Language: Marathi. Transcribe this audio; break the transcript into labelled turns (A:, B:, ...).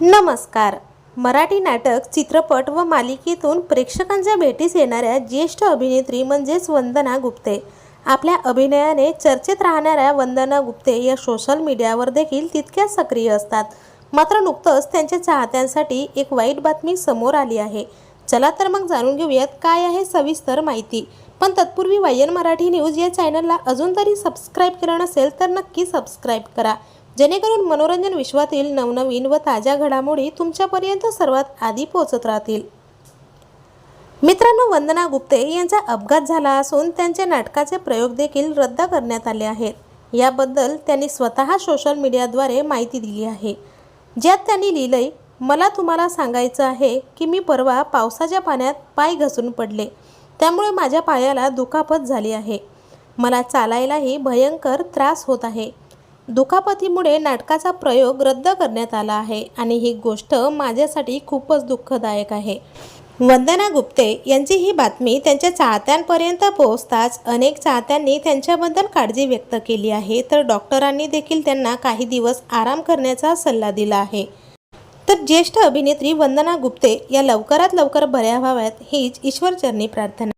A: नमस्कार. मराठी नाटक चित्रपट व मालिकेतून प्रेक्षकांच्या भेटीस येणाऱ्या ज्येष्ठ अभिनेत्री म्हणजेच वंदना गुप्ते. आपल्या अभिनयाने चर्चेत राहणाऱ्या वंदना गुप्ते या सोशल मीडियावर देखील तितक्याच सक्रिय असतात. मात्र नुकतंच त्यांच्या चाहत्यांसाठी एक वाईट बातमी समोर आली आहे. चला तर मग जाणून घेऊयात काय आहे सविस्तर माहिती. पण तत्पूर्वी वायन मराठी न्यूज या चॅनलला अजून तरी सबस्क्राईब केलं नसेल तर नक्की सबस्क्राईब करा. जेणेकरून मनोरंजन विश्वातील नवनवीन व ताज्या घडामोडी तुमच्यापर्यंत सर्वात आधी पोहोचत राहतील. मित्रांनो वंदना गुप्ते यांचा अपघात झाला असून त्यांचे नाटकाचे प्रयोग देखील रद्द करण्यात आले आहेत. याबद्दल त्यांनी स्वतः सोशल मीडियाद्वारे माहिती दिली आहे. ज्यात त्यांनी लिहिलंय मला तुम्हाला सांगायचं आहे की मी परवा पावसाच्या पाण्यात पाय घसरून पडले. त्यामुळे माझ्या पायाला दुखापत झाली आहे. मला चालायलाही भयंकर त्रास होत आहे. दुखापतीमुळे नाटकाचा प्रयोग रद्द करण्यात आला आहे आणि ही गोष्ट माझ्यासाठी खूपच दुःखदायक आहे. वंदना गुप्ते यांची ही बातमी त्यांच्या चाहत्यांपर्यंत पोहोचताच अनेक चाहत्यांनी त्यांच्याबद्दल काळजी व्यक्त केली आहे. तर डॉक्टरांनी देखील त्यांना काही दिवस आराम करण्याचा सल्ला दिला आहे. तर ज्येष्ठ अभिनेत्री वंदना गुप्ते या लवकरात लवकर बऱ्या व्हाव्यात हीच ईश्वरचरणी प्रार्थना.